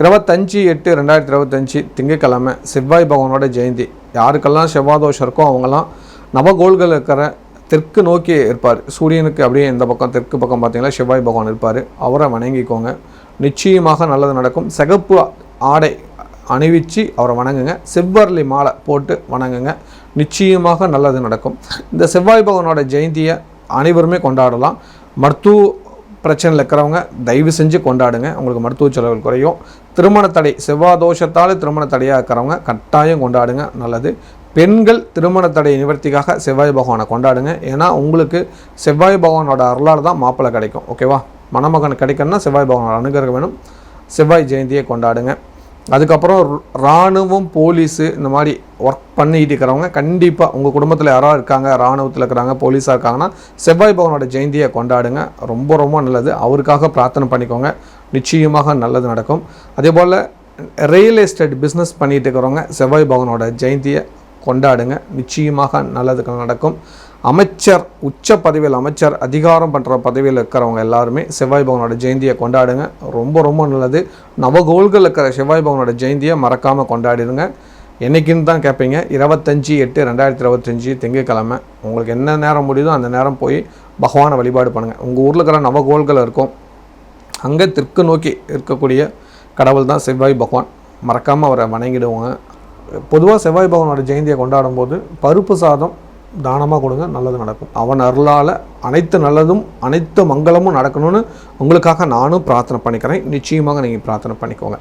இருபத்தஞ்சி எட்டு ரெண்டாயிரத்தி இருபத்தஞ்சி திங்கக்கிழமை செவ்வாய் பகவானோட ஜெயந்தி. யாருக்கெல்லாம் செவ்வாதோஷம் இருக்கோ அவங்கெல்லாம் நவகோள்கள் இருக்கிற தெற்கு நோக்கி இருப்பார். சூரியனுக்கு அப்படியே இந்த பக்கம் தெற்கு பக்கம் பார்த்தீங்கன்னா செவ்வாய் பகவான் இருப்பார். அவரை வணங்கிக்கோங்க. நிச்சயமாக நல்லது நடக்கும். சிகப்பு ஆடை அணிவிச்சு அவரை வணங்குங்க. செவ்வரளி மாலை போட்டு வணங்குங்க. நிச்சயமாக நல்லது நடக்கும். இந்த செவ்வாய் பகவானோட ஜெயந்தியை அனைவருமே கொண்டாடலாம். மருத்துவ பிரச்சனையில் இருக்கிறவங்க தயவு செஞ்சு கொண்டாடுங்க. உங்களுக்கு மருத்துவ செலவுகள் குறையும். திருமண தடை செவ்வாய் தோஷத்தால் திருமண தடையாக இருக்கிறவங்க கட்டாயம் கொண்டாடுங்க. நல்லது. பெண்கள் திருமண தடை நிவர்த்திக்காக செவ்வாய் பகவானை கொண்டாடுங்க. ஏன்னா உங்களுக்கு செவ்வாய் பகவானோட அருளால் தான் மாப்பிள்ளை கிடைக்கும். ஓகேவா? மணமகன் கிடைக்கணும்னா செவ்வாய் பகவானோட அனுகிரகம் வேணும். செவ்வாய் ஜெயந்தியை கொண்டாடுங்க. அதுக்கப்புறம் இராணுவம் போலீஸு இந்த மாதிரி ஒர்க் பண்ணிக்கிட்டு இருக்கிறவங்க கண்டிப்பாக உங்கள் குடும்பத்தில் யாராவது இருக்காங்க இராணுவத்தில் இருக்கிறாங்க போலீஸாக இருக்காங்கன்னா செவ்வாய் பகவானோட ஜெயந்தியை கொண்டாடுங்க. ரொம்ப ரொம்ப நல்லது. அவருக்காக பிரார்த்தனை பண்ணிக்கோங்க. நிச்சயமாக நல்லது நடக்கும். அதே போல் ரியல் எஸ்டேட் பிஸ்னஸ் பண்ணிகிட்டு இருக்கிறவங்க செவ்வாய் பகவானோட ஜெயந்தியை கொண்டாடுங்க. நிச்சயமாக நல்லது நடக்கும். அமைச்சர் உச்ச பதவியில் அமைச்சர் அதிகாரம் பண்ணுற பதவியில் இருக்கிறவங்க எல்லாருமே செவ்வாய் பகவானோட ஜெயந்தியை கொண்டாடுங்க. ரொம்ப ரொம்ப நல்லது. நவகோள்கள் இருக்கிற செவ்வாய் பகவானோட ஜெயந்தியை மறக்காமல் கொண்டாடிடுங்க. என்னைக்குன்னு தான் கேட்பீங்க இருபத்தஞ்சி எட்டு ரெண்டாயிரத்தி இருபத்தஞ்சி திங்கட்கிழமை. உங்களுக்கு என்ன நேரம் முடியுதோ அந்த நேரம் போய் பகவானை வழிபாடு பண்ணுங்கள் உங்கள் ஊரில் இருக்கிற நவகோள்கள் இருக்கும். அங்கே தெற்கு நோக்கி இருக்கக்கூடிய கடவுள் தான் செவ்வாய் பகவான். மறக்காமல் அவரை வணங்கிடுவோங்க. பொதுவாக செவ்வாய் பகவானோட ஜெயந்தியை கொண்டாடும் போது பருப்பு சாதம் தானமாக கொடுங்க நல்லது நடக்கும். அவன் அருளால் அனைத்து நல்லதும் அனைத்து மங்களமும் நடக்கணும்னு உங்களுக்காக நானும் பிரார்த்தனை பண்ணிக்கிறேன். நிச்சயமாக நீங்கள் பிரார்த்தனை பண்ணிக்கோங்க.